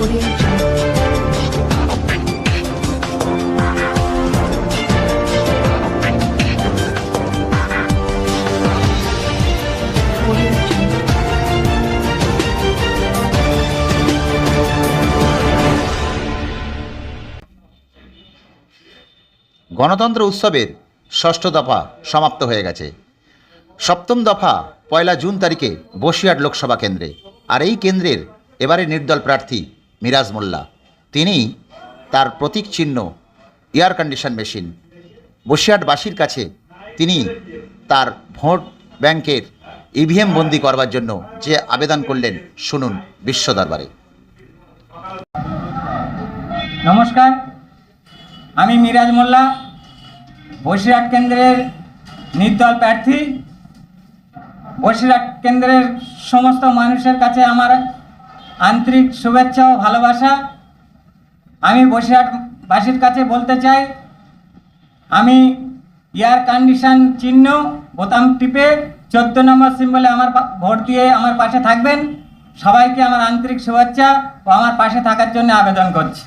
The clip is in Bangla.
গণতন্ত্র উৎসবের ষষ্ঠ দফা সমাপ্ত হয়ে গেছে। সপ্তম দফা পয়লা জুন তারিখে বসিরহাট লোকসভা কেন্দ্রে। আর এই কেন্দ্রের এবারে নির্দল প্রার্থী মিরাজ মোল্লা। তিনি তার প্রতীক চিহ্ন এয়ার কন্ডিশন মেশিন বসিরহাটবাসীর কাছে তিনি তার ভোট ব্যাংকের ইভিএম বন্দি করবার জন্য যে আবেদন করলেন, শুনুন বিশ্ব দরবারে। নমস্কার, আমি মিরাজ মোল্লা, বসিরহাট কেন্দ্রের নির্দল প্রার্থী। বসিরহাট কেন্দ্রের সমস্ত মানুষের কাছে আমার আন্তরিক শুভেচ্ছা ও ভালোবাসা। আমি বসিরহাটবাসীর কাছে বলতে চাই, আমি এয়ার কন্ডিশন চিহ্ন বোতাম টিপে চোদ্দ নম্বর সিম্বলে আমার ভোট দিয়ে আমার পাশে থাকবেন। সবাইকে আমার আন্তরিক শুভেচ্ছা ও আমার পাশে থাকার জন্য আবেদন করছি.